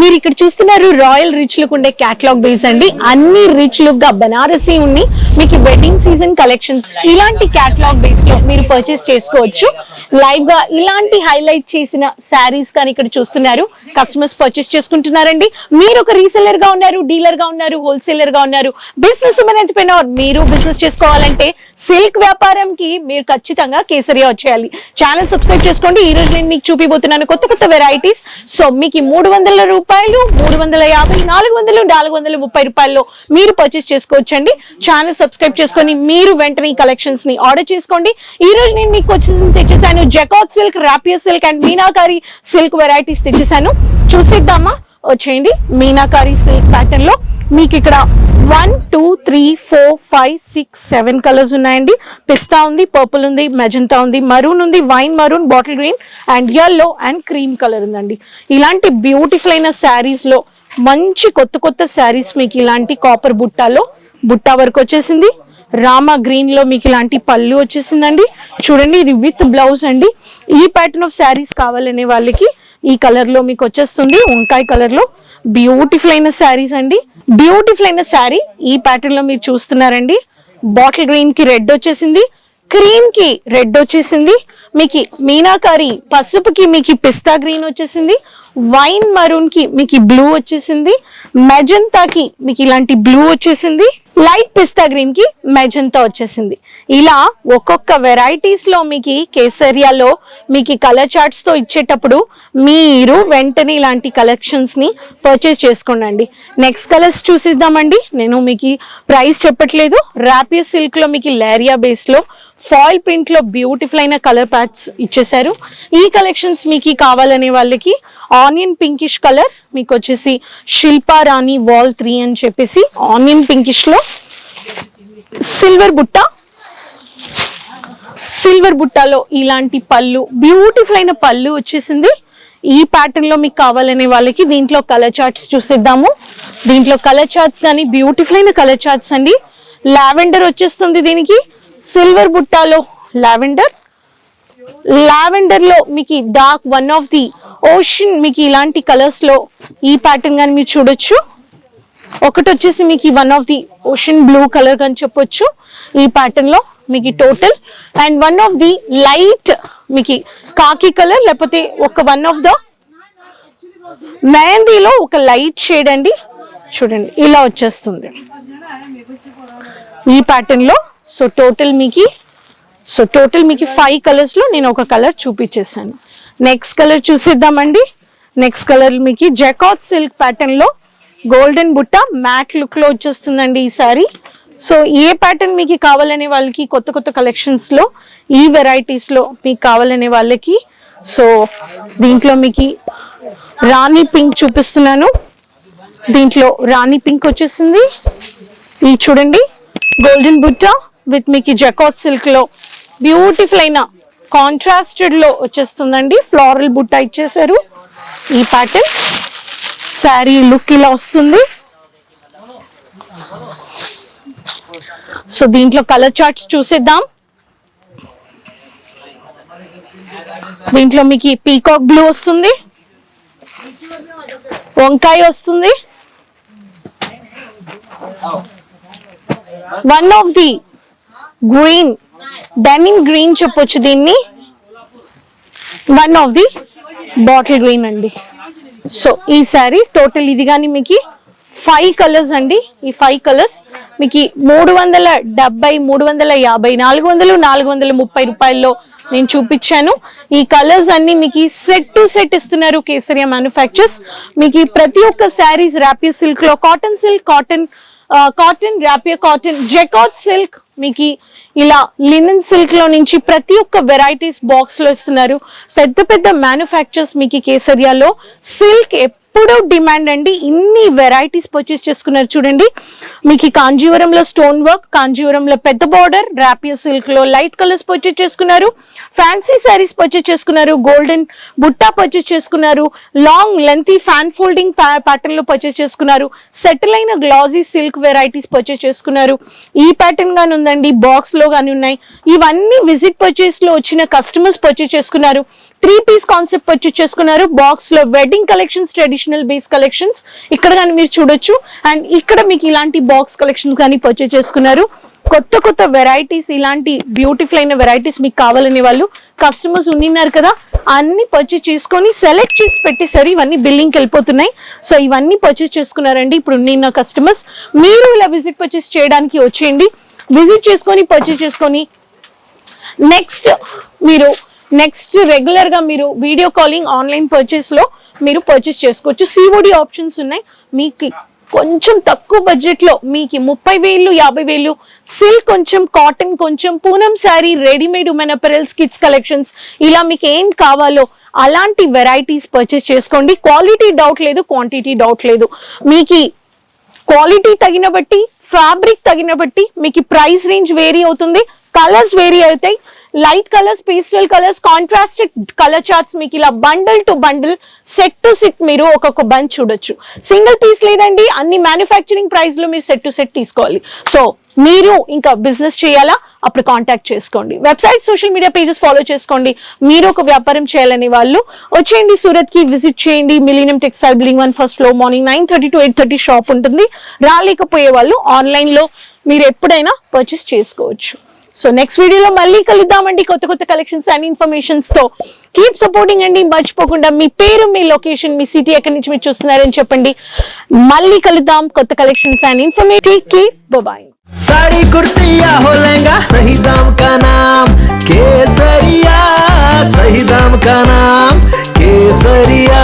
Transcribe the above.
మీరు ఇక్కడ చూస్తున్నారు రాయల్ రిచ్ లుక్ ఉండే క్యాటలాగ్ బేస్ అండి. అన్ని రిచ్ లుక్గా బనారసి ఉండి మీకు వెడ్డింగ్ సీజన్ కలెక్షన్స్ ఇలాంటి క్యాటలాగ్ బేస్లో మీరు పర్చేస్ చేసుకోవచ్చు. లైవ్గా ఇలాంటి హైలైట్ చేసిన శారీస్ కానీ ఇక్కడ చూస్తున్నారు. కస్టమర్స్ పర్చేస్ చేసుకుంటున్నారండి. మీరు ఒక రీసెలర్గా ఉన్నారు డీలర్గా ఉన్నారు హోల్సేలర్గా ఉన్నారు. బిజినెస్ ఉమెన్ ఎంటర్ప్రెనర్ మీరు బిజినెస్ చేసుకోవాలంటే సిల్క్ వ్యాపారంకి మీరు ఖచ్చితంగా కేసరియా వచ్చేయాలి. ఛానల్ సబ్స్క్రైబ్ చేసుకోండి. ఈ రోజు నేను మీకు చూపిపోతున్నాను కొత్త కొత్త వెరైటీస్ సో మీకు మూడు వందల రూపాయలు మూడు వందల యాభై నాలుగు వందలు నాలుగు వందల ముప్పై రూపాయల్లో మీరు పర్చేస్ చేసుకోవచ్చండి. ఛానల్ సబ్స్క్రైబ్ చేసుకొని మీరు వెంటనే ఈ కలెక్షన్స్ని ఆర్డర్ చేసుకోండి. ఈ రోజు నేను మీకు వచ్చేసి తెచ్చేసాను jacquard silk rapier silk and Meenakari silk varieties తెచ్చేసాను. చూసిద్దామా? వచ్చేయండి. మీనాకారి సిల్క్ ప్యాటర్న్లో మీకు ఇక్కడ one two three four five six seven colours ఉన్నాయండి. పిస్తా ఉంది పర్పుల్ ఉంది మెజంతా ఉంది మరూన్ ఉంది wine maroon bottle green and yellow and cream colour ఉందండి. ఇలాంటి బ్యూటిఫుల్ అయిన శారీస్లో మంచి కొత్త కొత్త శారీస్ మీకు ఇలాంటి కాపర్ బుట్టాలో బుట్టా వరకు వచ్చేసింది. రామా గ్రీన్లో మీకు ఇలాంటి పళ్ళు వచ్చేసిందండి. చూడండి ఇది విత్ బ్లౌజ్ అండి. ఈ ప్యాటర్న్ ఆఫ్ శారీస్ కావాలనే వాళ్ళకి ఈ కలర్లో మీకు వచ్చేస్తుంది. వంకాయ కలర్లో బ్యూటిఫుల్ అయిన శారీస్ అండి. బ్యూటిఫుల్ అయిన శారీ ఈ ప్యాటర్న్లో మీరు చూస్తున్నారండి. బాటిల్ గ్రీన్కి రెడ్ వచ్చేసింది. క్రీమ్కి రెడ్ వచ్చేసింది. మీకు మీనాకారి పసుపుకి మీకు పిస్తా గ్రీన్ వచ్చేసింది. వైన్ మరూన్కి మీకు బ్లూ వచ్చేసింది. మెజంతాకి మీకు ఇలాంటి బ్లూ వచ్చేసింది. లైట్ పిస్తా గ్రీన్కి మెజంతా వచ్చేసింది. ఇలా ఒక్కొక్క వెరైటీస్లో మీకు కేసరియాలో మీకు కలర్ చార్ట్స్తో ఇచ్చేటప్పుడు మీరు వెంటనే ఇలాంటి కలెక్షన్స్ని పర్చేస్ చేసుకోండి నెక్స్ట్ కలర్స్ చూసిద్దామండి. నేను మీకు ప్రైస్ చెప్పట్లేదు. ర్యాపియర్ సిల్క్లో మీకు లేరియా బేస్లో ఫాయిల్ ప్రింట్లో బ్యూటిఫుల్ అయిన కలర్ ప్యాట్స్ ఇచ్చేసారు ఈ కలెక్షన్స్ మీకు కావాలనే వాళ్ళకి ఆనియన్ పింకిష్ కలర్ మీకు వచ్చేసి శిల్పా రాణి వాల్ త్రీ అని చెప్పేసి ఆనియన్ పింకిష్లో సిల్వర్ బుట్ట. సిల్వర్ బుట్టాలో ఇలాంటి పళ్ళు బ్యూటిఫుల్ అయిన పళ్ళు వచ్చేసింది. ఈ ప్యాటర్న్లో మీకు కావాలనే వాళ్ళకి దీంట్లో కలర్ చార్ట్స్ చూసిద్దాము. దీంట్లో కలర్ చార్ట్స్ కానీ బ్యూటిఫుల్ అయిన కలర్ చార్ట్స్ అండి. లావెండర్ వచ్చేస్తుంది దీనికి. సిల్వర్ బుట్టాలో లావెండర్. లావెండర్లో మీకు dark one of the ocean మీకు ఇలాంటి కలర్స్లో ఈ ప్యాటర్న్ కానీ మీరు చూడొచ్చు. ఒకటి వచ్చేసి మీకు one of the ocean blue colour అని చెప్పొచ్చు. ఈ ప్యాటర్న్లో మీకు total. And one of the light మీకు కాకి కలర్ లేకపోతే ఒక వన్ ఆఫ్ ద మెహందీలో ఒక లైట్ షేడ్ అండి. చూడండి ఇలా వచ్చేస్తుంది. ఈ ప్యాటర్న్లో సో టోటల్ మీకు సో టోటల్ మీకు ఫైవ్ కలర్స్లో నేను ఒక కలర్ చూపించేసాను నెక్స్ట్ కలర్ చూసేద్దామండి. నెక్స్ట్ కలర్ మీకు జకాత్ సిల్క్ ప్యాటర్న్లో గోల్డెన్ బుట్ట మ్యాట్ లుక్లో వచ్చేస్తుందండి ఈ సారీ. సో ఏ ప్యాటర్న్ మీకు కావాలనే వాళ్ళకి కొత్త కొత్త కలెక్షన్స్లో ఈ వెరైటీస్లో మీకు కావాలనే వాళ్ళకి సో దీంట్లో మీకు రాణి పింక్ చూపిస్తున్నాను. దీంట్లో రాణి పింక్ వచ్చేసింది. ఈ చూడండి గోల్డెన్ బుట్ట విత్ మీకు జకాత్ సిల్క్లో బ్యూటిఫుల్ అయిన కాంట్రాస్టెడ్లో వచ్చేస్తుందండి. ఫ్లోరల్ బుట్ట ఇచ్చేసారు ఈ ప్యాటర్న్ శారీ లుక్ ఇలా వస్తుంది. సో దీంట్లో కలర్ చార్ట్స్ చూసేద్దాం. దీంట్లో మీకు పీకాక్ బ్లూ వస్తుంది. వంకాయ వస్తుంది. One of the green denim green చెప్పొచ్చు దీన్ని. One of the bottle green అండి. సో ఈ సారీ టోటల్ ఇది కానీ మీకు ఫైవ్ కలర్స్ అండి. ఈ ఫైవ్ కలర్స్ మీకు మూడు వందల డెబ్బై మూడు వందల యాభై నాలుగు వందలు నాలుగు వందల ముప్పై రూపాయల్లో నేను చూపించాను. ఈ కలర్స్ అన్ని మీకు సెట్ టు సెట్ ఇస్తున్నారు కేసరియా మ్యానుఫ్యాక్చర్స్ మీకు ప్రతి ఒక్క శారీస్ ర్యాపియర్ సిల్క్లో cotton silk cotton cotton rapier cotton jacquard silk మీకు ఇలా లినన్ సిల్క్లో నుంచి ప్రతి ఒక్క వెరైటీస్ బాక్స్లో ఇస్తున్నారు. పెద్ద పెద్ద మ్యానుఫ్యాక్చర్స్ మీకు కేసరియాలో సిల్క్ ఎప్పుడూ డిమాండ్ అండి? ఇన్ని వెరైటీస్ పర్చేస్ చేసుకున్నారు చూడండి. మీకు ఈ కాంజీవరంలో స్టోన్ వర్క్ కాంజీవరంలో పెద్ద బార్డర్ ర్యాపియర్ సిల్క్లో లైట్ కలర్స్ పర్చేస్ చేసుకున్నారు. ఫ్యాన్సీ శారీస్ పర్చేస్ చేసుకున్నారు. గోల్డెన్ బుట్టా పర్చేస్ చేసుకున్నారు. లాంగ్ లెంతీ ఫ్యాన్ ఫోల్డింగ్ ప్యాటర్న్లో పర్చేస్ చేసుకున్నారు. సెటిల్ అయిన గ్లాజీ సిల్క్ వెరైటీస్ పర్చేస్ చేసుకున్నారు. ఈ ప్యాటర్న్ గాని ఉందండి బాక్స్లో గాని ఉన్నాయి. ఇవన్నీ విజిట్ పర్చేస్లో వచ్చిన కస్టమర్స్ పర్చేస్ చేసుకున్నారు. త్రీ పీస్ కాన్సెప్ట్ పర్చేస్ చేసుకున్నారు. బాక్స్లో wedding collections tradition traditional base collections ఇక్కడ కానీ మీరు చూడొచ్చు. అండ్ ఇక్కడ మీకు ఇలాంటి బాక్స్ కలెక్షన్స్ కానీ పర్చేస్ చేసుకున్నారు. కొత్త కొత్త వెరైటీస్ ఇలాంటి బ్యూటిఫుల్ అయిన వెరైటీస్ మీకు కావాలనే వాళ్ళు కస్టమర్స్ ఉండిన్నారు కదా అన్ని పర్చేస్ చేసుకొని సెలెక్ట్ చేసి పెట్టేసరి ఇవన్నీ బిల్లింగ్కి వెళ్ళిపోతున్నాయి. సో ఇవన్నీ పర్చేస్ చేసుకున్నారండి. ఇప్పుడు ఉన్న కస్టమర్స్ మీరు ఇలా విజిట్ పర్చేస్ చేయడానికి వచ్చేయండి. విజిట్ చేసుకొని పర్చేస్ చేసుకొని నెక్స్ట్ మీరు నెక్స్ట్ రెగ్యులర్గా మీరు వీడియో కాలింగ్ ఆన్లైన్ పర్చేస్లో మీరు పర్చేస్ చేసుకోవచ్చు. సిఓడి ఆప్షన్స్ ఉన్నాయి. మీకు కొంచెం తక్కువ బడ్జెట్లో మీకు ముప్పై వేలు యాభై వేలు సిల్క్ కొంచెం కాటన్ కొంచెం Poonam sari readymade women apparels kids collections ఇలా మీకు ఏం కావాలో అలాంటి వెరైటీస్ పర్చేస్ చేసుకోండి. క్వాలిటీ డౌట్ లేదు క్వాంటిటీ డౌట్ లేదు. మీకు క్వాలిటీ తగిన బట్టి ఫ్యాబ్రిక్ తగిన బట్టి మీకు ప్రైస్ రేంజ్ వేరీ అవుతుంది. కలర్స్ వేరీ అవుతాయి. Light colours pastel colours contrasted colour charts మీకు ఇలా bundle to bundle set to set మీరు ఒక్కొక్క బంచ్ చూడొచ్చు. సింగిల్ పీస్ లేదండి అన్ని మ్యానుఫ్యాక్చరింగ్ ప్రైస్లో మీరు సెట్ టు సెట్ తీసుకోవాలి. సో మీరు ఇంకా బిజినెస్ చేయాలా? అప్పుడు కాంటాక్ట్ చేసుకోండి. Website social media pages follow చేసుకోండి. మీరు ఒక వ్యాపారం చేయాలనే వాళ్ళు వచ్చేయండి సూరత్కి విజిట్ చేయండి. Millennium textile building one first floor morning nine thirty to eight thirty shop ఉంటుంది. రాలేకపోయే వాళ్ళు ఆన్లైన్లో మీరు ఎప్పుడైనా పర్చేస్ చేసుకోవచ్చు. సో నెక్స్ట్ వీడియోలో మళ్ళీ కలుద్దామండి కొత్త కొత్త కలెక్షన్స్ అండ్ ఇన్ఫర్మేషన్స్ తో కీప్ సపోర్టింగ్ అండి మర్చిపోకుండా మీ పేరు మీ లొకేషన్ మీ సిటీ ఎక్కడి నుంచి మీరు చూస్తున్నారని చెప్పండి మళ్ళీ కలుద్దాం కొత్త collections and informative keep bye sari kurti या हो लहंगा सही दाम का नाम केसरिया सही दाम का नाम केसरिया